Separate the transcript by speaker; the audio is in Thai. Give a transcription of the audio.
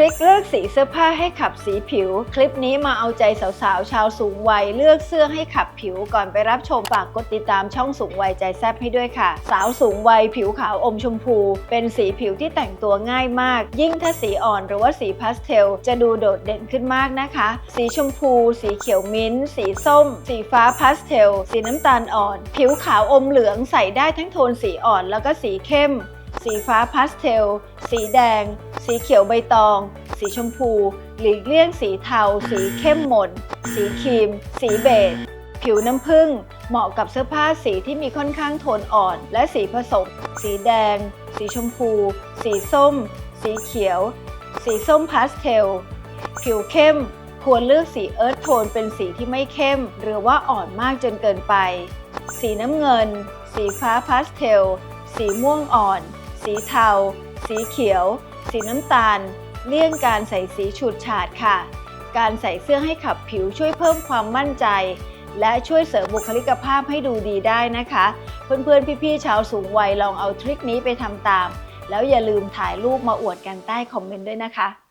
Speaker 1: ริคเลือกสีเสื้อผ้าให้ขับสีผิว คลิปนี้มาเอาใจสาวๆ ชาวสูงวัย เลือกเสื้อให้ขับผิวก่อนไปรับชมฝากกดติดตามช่องสูงวัยใจแซบให้ด้วยค่ะ สาวสูงวัยผิวขาวอมชมพู เป็นสีผิวที่แต่งตัวง่ายมาก ยิ่งถ้าสีอ่อนหรือว่าสีพาสเทล จะดูโดดเด่นขึ้นมากนะคะ สีชมพู สีเขียวมิ้นท์สีส้ม สีฟ้าพาสเทล สีน้ำตาลอ่อน ผิวขาวอมเหลืองใส่ได้ทั้งโทนสีอ่อนแล้วก็สีเข้ม สีฟ้าพาสเทล สีแดง สีเขียวใบตอง สีชมพู หลีกเลี่ยงสีเทา สีเข้มหม่น สีครีม สีเบจ ผิวน้ำผึ้ง เหมาะกับเสื้อผ้าสีที่มีค่อนข้างโทนอ่อน และสีผสม สีแดง สีชมพู สีส้ม สีเขียว สีส้มพาสเทล ผิวเข้ม ควรเลือกสีเอิร์ธโทนเป็นสีที่ไม่เข้ม หรือว่าอ่อนมากจนเกินไป สีน้ำเงิน สีฟ้าพาสเทล สีม่วงอ่อน สีเทา สีเขียว สีน้ำตาล เลี่ยงการใส่สีฉูดฉาดค่ะ การใส่เสื้อให้ขับผิวช่วยเพิ่มความมั่นใจ และช่วยเสริมบุคลิกภาพให้ดูดีได้นะคะ เพื่อนๆ พี่ๆ ชาวสูงวัยลองเอาทริคนี้ไปทำตาม แล้วอย่าลืมถ่ายรูปมาอวดกันใต้คอมเมนต์ด้วยนะคะ